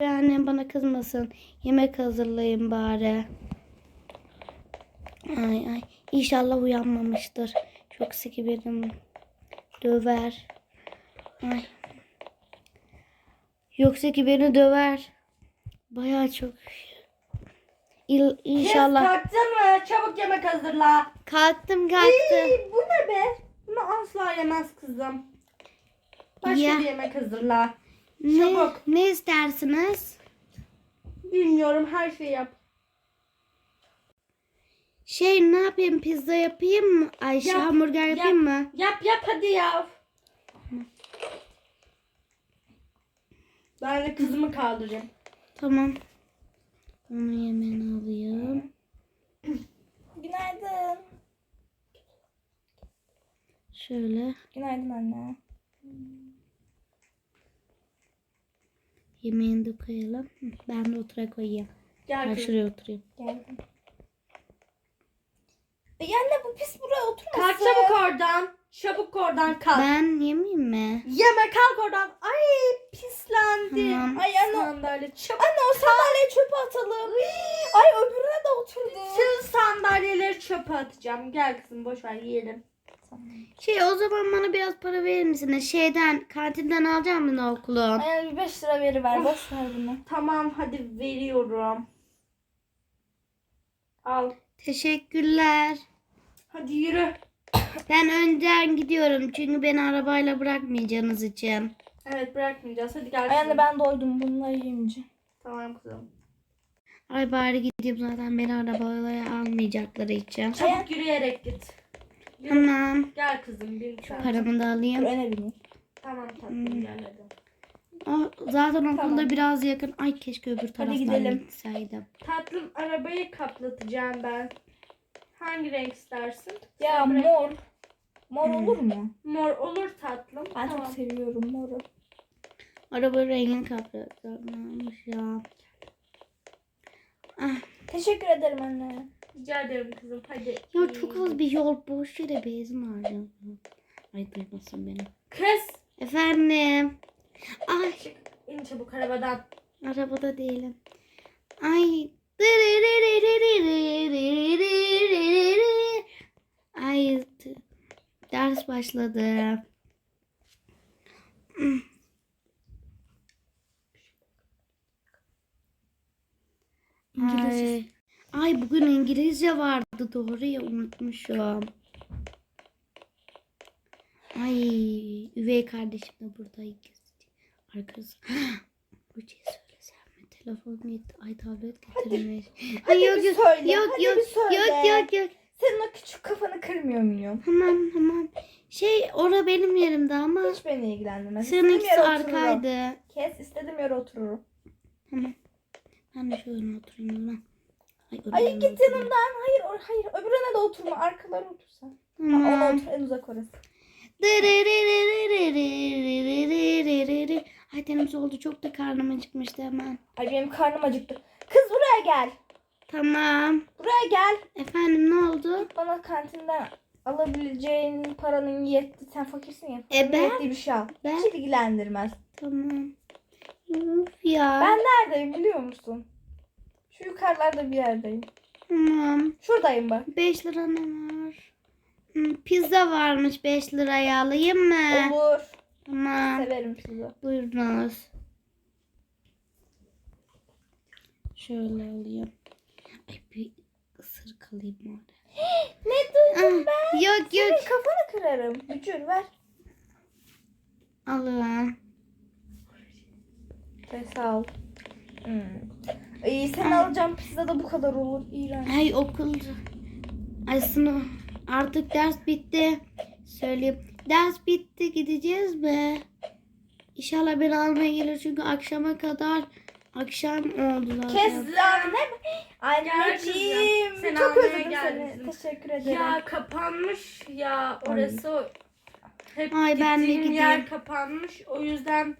Annem bana kızmasın. Yemek hazırlayın bari. Ay ay. İnşallah uyanmamıştır. Çok sıkı benim döver. Ay. Yoksa ki beni döver. Bayağı çok. İl, Kız inşallah. kalktın mı? Çabuk yemek hazırla. Kalktım kalktım. Ey, bu ne be? Bunu asla yemez kızım. Başka Ya. bir yemek hazırla. Ne, Çabuk. ne istersiniz? Bilmiyorum her şeyi yap. Şey ne yapayım pizza yapayım mı? Ayşe Yap, hamburger yap. yapayım mı? Yap yap hadi ya. Ben de kızımı kaldırayım. Tamam. Onu yemeğini alayım. Günaydın. Şöyle Günaydın anne. Yemeğini de koyalım. Ben de otura koyayım. Gel Ben kızım. şuraya oturayım. Geldim. E anne bu pis buraya oturmasın. Kalk çabuk oradan. Çabuk oradan kalk. Ben yemeyeyim mi? Yeme kalk oradan. Ay pislendi. Tamam. Ay anne. Sandalye çabuk. Anne o sandalyeyi çöpe atalım. Ay öbürüne de oturdu. Tüm sandalyeleri çöpe atacağım. Gel kızım boş ver yiyelim. Şey o zaman bana biraz para verir misiniz? Şeyden kantinden alacağım mı okulun? Ay bir 5 lira veriver. Boş ver bunu. Tamam hadi veriyorum. Al. Teşekkürler. Hadi yürü. Ben önden gidiyorum çünkü beni arabayla bırakmayacağınız için. Evet bırakmayacağız. Hadi gel Ay kızım. anne ben doydum bunları yiyince. Tamam kızım. Ay bari gideyim zaten beni arabayla almayacakları için. Çabuk yürüyerek git. Tamam. Gel kızım bir sen. Paramı da alayım. öne bineyim. Tamam tatlım Hmm. gel hadi. O, zaten okulda Tamam. biraz yakın. Ay keşke öbür taraftan gidelim. gitseydim. Tatlım arabayı kaplatacağım ben. Hangi renk istersin? Ya Sen mor. Mor olur mu? Mor olur tatlım. Ben tamam. çok seviyorum moru. Araba rengini kapatmış ya. Ah, Teşekkür ederim anne. Rica ederim kızım hadi. ya çok az bir yol boş yere benzin harcadım. Ay duymasın beni. Kız. Efendim. Ay Çık in çabuk arabadan. arabada değilim. Ay. Ay ders başladı. Ay. Ay bugün İngilizce vardı doğru ya unutmuşum. Ay üvey kardeşim de burada ikisi. Arkası. Hocaya söylesem mi? Telefon gitti. Ay tablet getirmiş. hadi Ay, yok, bir yok, söyle, Yok hadi yok bir söyle. yok yok yok. Senin o küçük kafanı kırmıyor muyum? Tamam tamam. Şey ora benim yerimde ama Hiç beni ilgilendirmez. seninkisi İstediğim yere otururum. arkaydı. Kes istediğim yere otururum. Tamam. Ben de şöyle oturayım o zaman. Ay, git oturayım. yanımdan. Hayır or- hayır öbürüne de oturma. Arkalara otursan. Ha, Tamam. ona otur en uzak orası. Ay tenimiz oldu. Çok da karnım acıkmıştı hemen. Ay benim karnım acıktı. Kız buraya gel. Tamam. Buraya gel. Efendim ne oldu? Bana kantinden alabileceğin paranın yetti. Sen fakirsin ya. E ben? Yettiği bir şey al. Ben? Hiç ilgilendirmez. Tamam. Ya. Ben neredeyim biliyor musun? Şu yukarılarda bir yerdeyim. Tamam. Şuradayım bak. 5 lira ne var? Hmm, Pizza varmış 5 liraya alayım mı? Olur. Tamam. Severim sizi. Buyurunuz. Şöyle alayım. Ay bir ısırık alayım orada. Ne duydum Ah, ben? Yok Senin yok. kafanı kırarım. Bücür ver. Alın. Şey, sağ ol. Hmm. İyi sen alacağım pizza da bu kadar olur. İğrenç. Ay okul. Ay sınıf. Artık ders bitti. Söyleyeyim. Ders bitti gideceğiz mi? İnşallah beni almaya gelir çünkü akşama kadar akşam oldu zaten. Kes annem. Anneciğim. kızım, seni Çok almaya özledim seni. Teşekkür ederim. Ya kapanmış ya orası hep Ay, ben de gideyim. yer kapanmış. O yüzden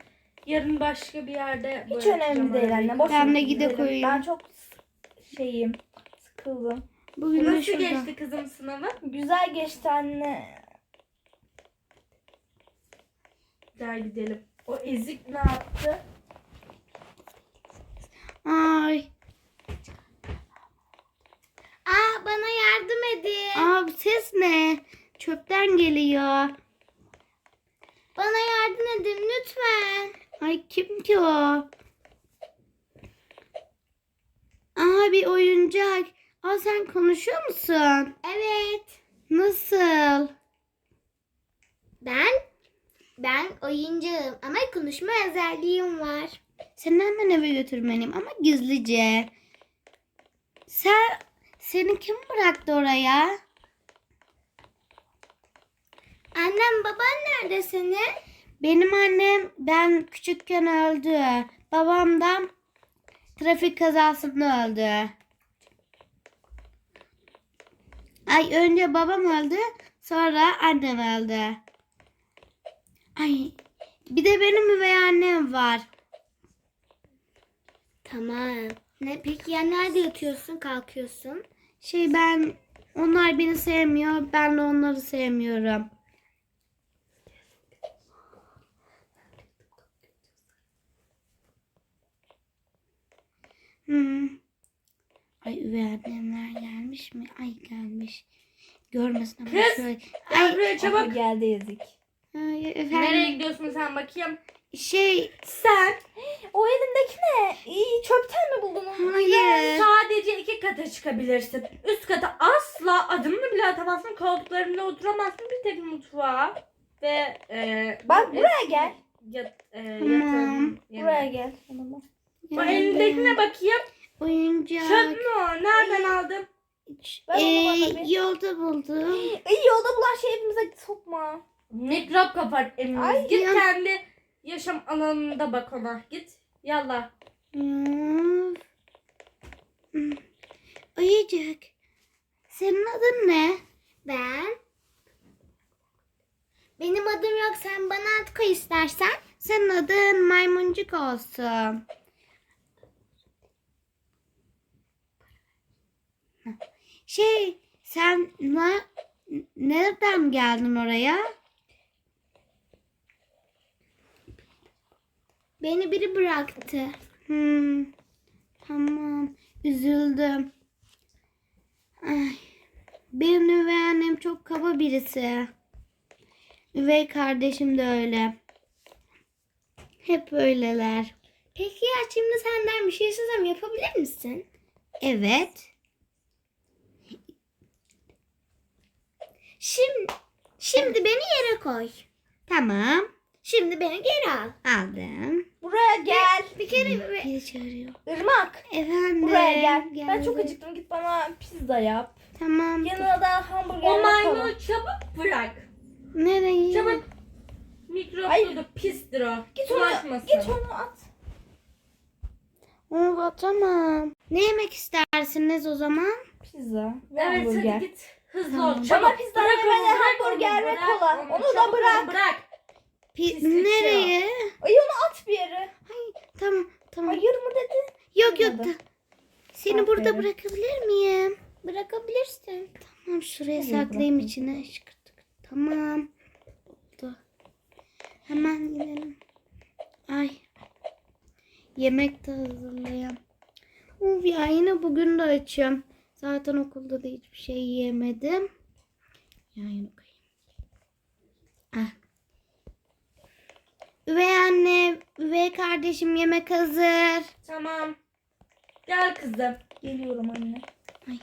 Yarın başka bir yerde Hiç önemli değil anne. Boş Ben de ver. gide. Ben çok şeyim. Sıkıldım. Bugün de Nasıl şurada. geçti kızım sınavı? Güzel geçti anne. Gel gidelim. O ezik ne yaptı? Ay. Aa bana yardım edin. Aa bu ses ne? Çöpten geliyor. Bana yardım edin lütfen kim ki o? Aa bir oyuncak. Aa sen konuşuyor musun? Evet. Nasıl? Ben ben oyuncağım ama konuşma özelliğim var. Seni hemen eve götürmeliyim ama gizlice. Sen seni kim bıraktı oraya? Annem baban nerede senin? Benim annem ben küçükken öldü. Babam da trafik kazasında öldü. Ay önce babam öldü, sonra annem öldü. Ay bir de benim üvey annem var. Tamam. Ne peki ya nerede yatıyorsun, kalkıyorsun? Şey ben onlar beni sevmiyor, ben de onları sevmiyorum. Hmm. Ay üvey annemler gelmiş mi? Ay gelmiş. Görmesin ama Kız, şöyle. Gel buraya çabuk. geldi ezik. Ay, efendim. Nereye gidiyorsun sen bakayım? Şey Sen O elindeki ne? İyi çöpten mi buldun onu? hayır. sadece iki kata çıkabilirsin. Üst kata asla adımını bile atamazsın. Koltuklarında oturamazsın. Bir tek mutfağa. Ve e, Bak bu buraya gel. Yat, e, yatağın Buraya yerine. gel. Tamam. O elindekine bakayım. Oyuncak. Çöp mü o? Nereden aldın? Ee, bana bir. yolda buldum. İyi yolda bulan şey evimize sokma. Mikrop kapar elimiz. Ay, Git ya. kendi yaşam alanında bak ona. Git. Yallah. Hmm. Hmm. Oyuncak. Senin adın ne? Ben benim adım yok. Sen bana koy istersen. Senin adın maymuncuk olsun. Şey sen ne, nereden geldin oraya? Beni biri bıraktı. Hmm, tamam üzüldüm. Ay, benim üvey annem çok kaba birisi. Üvey kardeşim de öyle. Hep öyleler. Peki ya şimdi senden bir şey istesem yapabilir misin? Evet. Şimdi şimdi beni yere koy. Tamam. Şimdi beni geri al. Aldım. Buraya gel. Bir kere Biri çağırıyor. Irmak. Efendim. Buraya gel. Ben geldi. çok acıktım. Git bana pizza yap. Tamam. Yanına da hamburger O maymunu çabuk bırak. Nereye? Çabuk. Mikroplu pistir o. Git onu, Bulaşmasın. git onu at. Oo, tamam. Ne yemek istersiniz o zaman? Pizza ve Evet hamburger. hadi git. Hızlı ol. Çabuk. Bana pizza Bırak bırak hamburger ve kola. Onu da bırak. Bırak. Pi- Pislik nereye? Ay onu at bir yere. Tamam tamam. Hayır mı dedi? Yok yok. Da- Seni burada Aferin. bırakabilir miyim? Bırakabilirsin. Tamam şuraya Hayır, saklayayım içine. Şıkırtık. Tamam. Oldu. Hemen gidelim. Ay. Yemek de hazırlayayım. Uf ya yine bugün de açım. Zaten okulda da hiçbir şey yiyemedim. Ya yine koyayım. Ah. Üvey anne, üvey kardeşim yemek hazır. Tamam. Gel kızım. Geliyorum anne. Ay.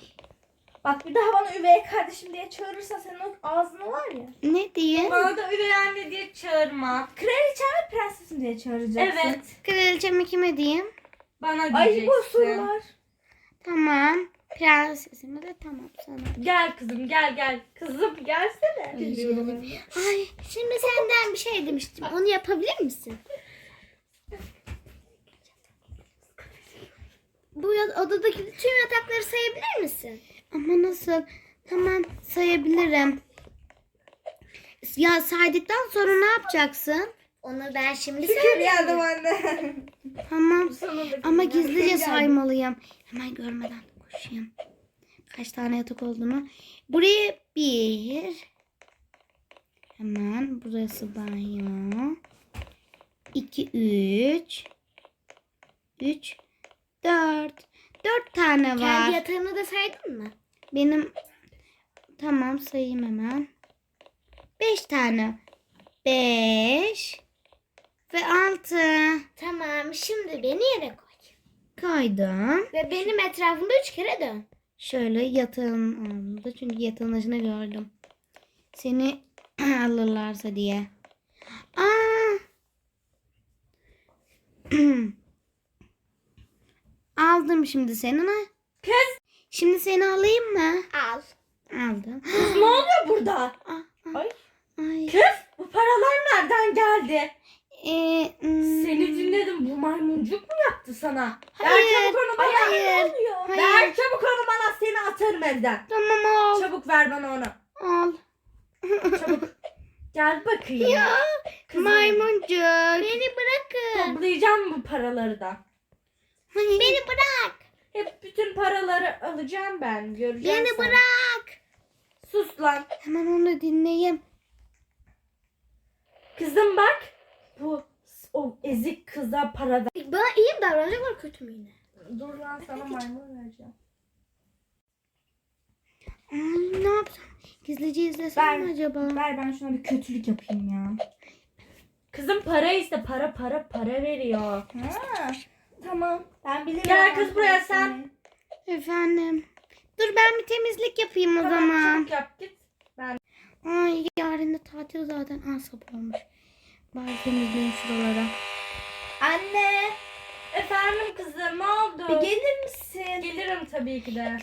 Bak bir daha bana üvey kardeşim diye çağırırsan senin o ağzını var ya. Ne diyeyim? Bana da üvey anne diye çağırma. Kraliçem ve prensesim diye çağıracaksın. Evet. Kraliçeme kime diyeyim? Bana Ay diyeceksin. bu sorular. Tamam. Prensesime de tamam sana. Gel kızım gel gel. Kızım gelsene. Geliyorum. Ay şimdi senden bir şey demiştim. Onu yapabilir misin? Bu ya- odadaki tüm yatakları sayabilir misin? Ama nasıl? Tamam sayabilirim. Ya saydıktan sonra ne yapacaksın? Onu ben şimdi Şükür söyleyeyim. geldim anne. Tamam. Sonunda Ama gizlice geldim. saymalıyım. Hemen görmeden koşayım. Kaç tane yatak olduğunu. Buraya bir. Hemen burası banyo. İki, üç. Üç, dört. Dört tane var. Kendi yatağını da saydın mı? Benim tamam sayayım hemen. Beş tane. Beş. ve altı. Tamam şimdi beni yere koy. Koydum. Ve benim etrafımda üç kere dön. Şöyle yatağın altında çünkü yatağın başına gördüm. Seni alırlarsa diye. Aa! Aldım şimdi seni. ha? Kız Şimdi seni alayım mı? Al. Aldım. ne oluyor burada? Ah, Ay. Ay. Kız bu paralar nereden geldi? Ee, hmm, Seni dinledim. Bu maymuncuk mu yaptı sana? Hayır, Ver çabuk onu bana. hayır, Ver hayır. çabuk onu bana. Seni atarım evden. Tamam al. Çabuk ver bana onu. Al. Çabuk. Gel bakayım. Ya Kızım, maymuncuk. Beni bırakın. Toplayacağım bu paraları da. Hayır. Beni bırak. Hep bütün paraları alacağım ben. Göreceğim Beni sen. bırak. Sus lan. Hemen onu dinleyeyim. Kızım bak. Bu o ezik kıza para ver. Bana iyi mi davranacaklar kötü mü yine? Dur lan sana maymun vereceğim. Ay, ne yapsam? Gizlice izlesem Ben- mi acaba? Ver ben şuna bir kötülük yapayım ya. Kızım para iste. Para para para veriyor. Ha, tamam. Ben bilirim. Gel ben kız buraya sen. Efendim. Dur ben bir temizlik yapayım o Tamam zaman. çabuk yap git. Ay yarın da tatil zaten. Aa sabah olmuş. Bari temizleyeyim şuralara. Anne Efendim kızım ne oldu? bir gelir misin? Gelirim tabii ki de.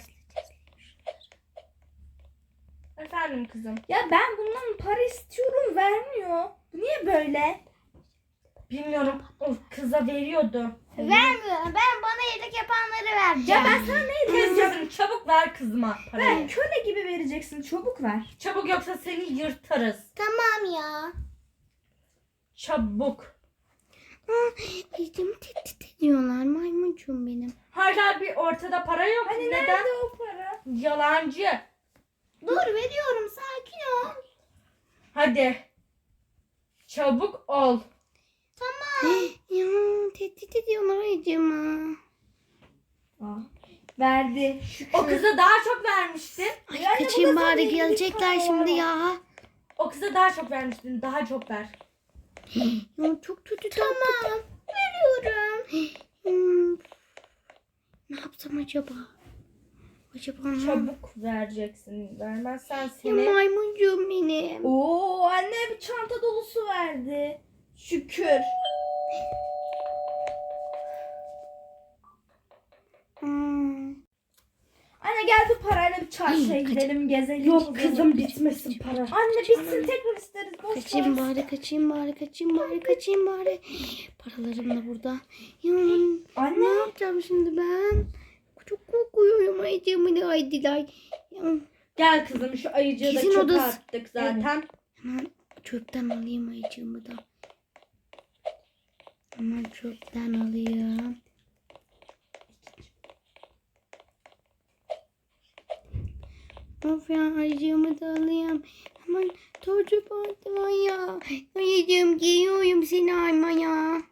Efendim kızım. Ya ben bundan para istiyorum vermiyor. Niye böyle? Bilmiyorum o kıza veriyordu. Vermiyorum. Ben bana yedik yapanları vereceğim. Ya ben sana ne kızım çabuk ver kızıma parayı. Ben köle gibi vereceksin. Çabuk ver. Çabuk yoksa seni yırtarız. Tamam ya. Çabuk. Aa, Ecem'i tehdit ediyorlar. Maymuncuğum benim. Hala bir ortada para yok. Hani Neden? nerede o para? Yalancı. Dur veriyorum sakin ol. Hadi. Çabuk ol. ya tehdit ediyorlar Ecem'i. Aa, verdi. Şükür. O kıza daha çok vermiştin. Ay Yani bu kaçayım da bari gelecekler şimdi ya. O kıza daha çok vermiştin. Daha çok ver. Ya çok kötü Tamam. Veriyorum. Hmm. Ne yapsam acaba? Acaba ne? Çabuk vereceksin. Vermezsen Ya seni maymuncuğum benim. Oo anne bir çanta dolusu verdi. Şükür. Hmm. Anne gel bu parayla bir çarşıya gidelim gezelim. Yok tozelim. kızım bitmesin para. Anne bitsin tekrar isteriz. Boş Kaçayım ver. bari, kaçayım bari, kaçayım bari, kaçayım bari. Paralarım da burada. Ya ne Anne. yapacağım şimdi ben? Çok korkuyorum ayıcığımı da aydılar. Ya, Gel kızım şu ayıcığı da Kesin çöpe odası. attık zaten. hemen çöpten alayım ayıcığımı da. Hemen çöpten alayım. Of ya ayıcığımı da alayım. Hemen torcu attım ya. Ayıcığım giyiyorum seni aymaya.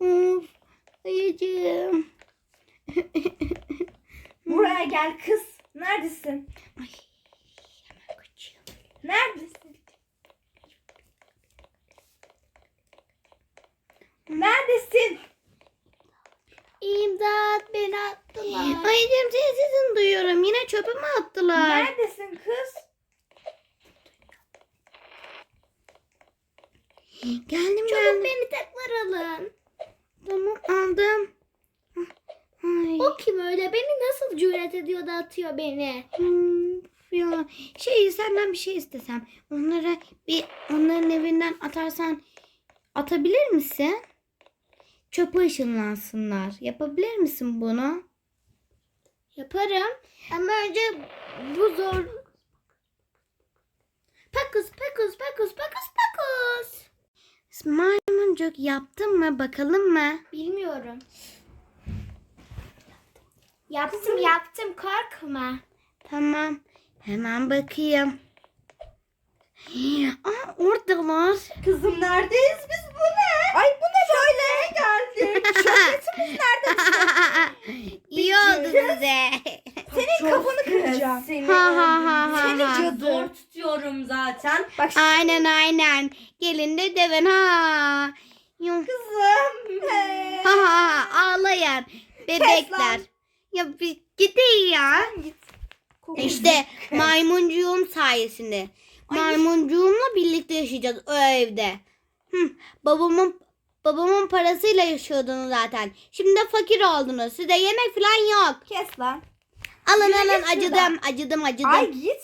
Of ayıcığım. Buraya gel kız. Neredesin? Ay hemen kaçıyorum. Neredesin? Neredesin? İmdat beni attılar. Ayıcığım senin sesini duyuyorum. Yine çöpe mi attılar? Neredesin kız? Geldim Çabuk geldim. beni tekrar alın. Tamam aldım. Ay. O kim öyle? Beni nasıl cüret ediyor da atıyor beni? Hmm, ya şey senden bir şey istesem. Onları bir onların evinden atarsan atabilir misin? Çöpe ışınlansınlar. Yapabilir misin bunu? Yaparım. Ama önce bu zor. Pakus pakus pakus pakus pakus. Maymuncuk yaptın mı? Bakalım mı? Bilmiyorum. Yaptım yaptım korkma. Tamam. Hemen bakayım. Aa oradalar. Kızım neredeyiz biz bu ne? Ay bu geldik? Şöhretimiz nerede? İyi oldu size. Senin kafanı kıracağım. Seni Ha ha ha ha Seni ha. zor tutuyorum zaten. Bak Aynen aynen. Gelin elinde devin ha. Yuh. Kızım. He. Ha ha ha ağlayan bebekler. Ya bir gidin ya. Git. İşte maymuncuğum sayesinde. Maymuncuğumla birlikte yaşayacağız o evde. Hı, babamın babamın parasıyla yaşıyordunuz zaten. Şimdi de fakir oldunuz. Size yemek falan yok. Kes lan. Alın Yürü alın git acıdım acıdım acıdım. Ay git.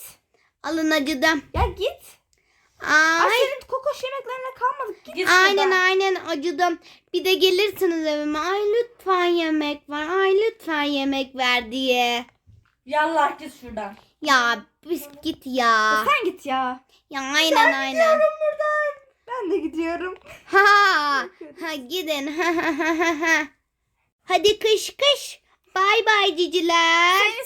Alın acıdım. Ya git. Ay Ay. senin kokoş yemeklerine kalmadık. Git. Git Aynen şuradan. aynen acıdım. Bir de gelirsiniz evime. Ay lütfen yemek ver. Ay lütfen yemek ver diye. Yallah git şuradan. Ya biz git ya. Sen git ya. Ya aynen aynen. buradan. Ben de gidiyorum. Ha, ha gidin. Hadi kış kış. Bay bay ciciler. Seni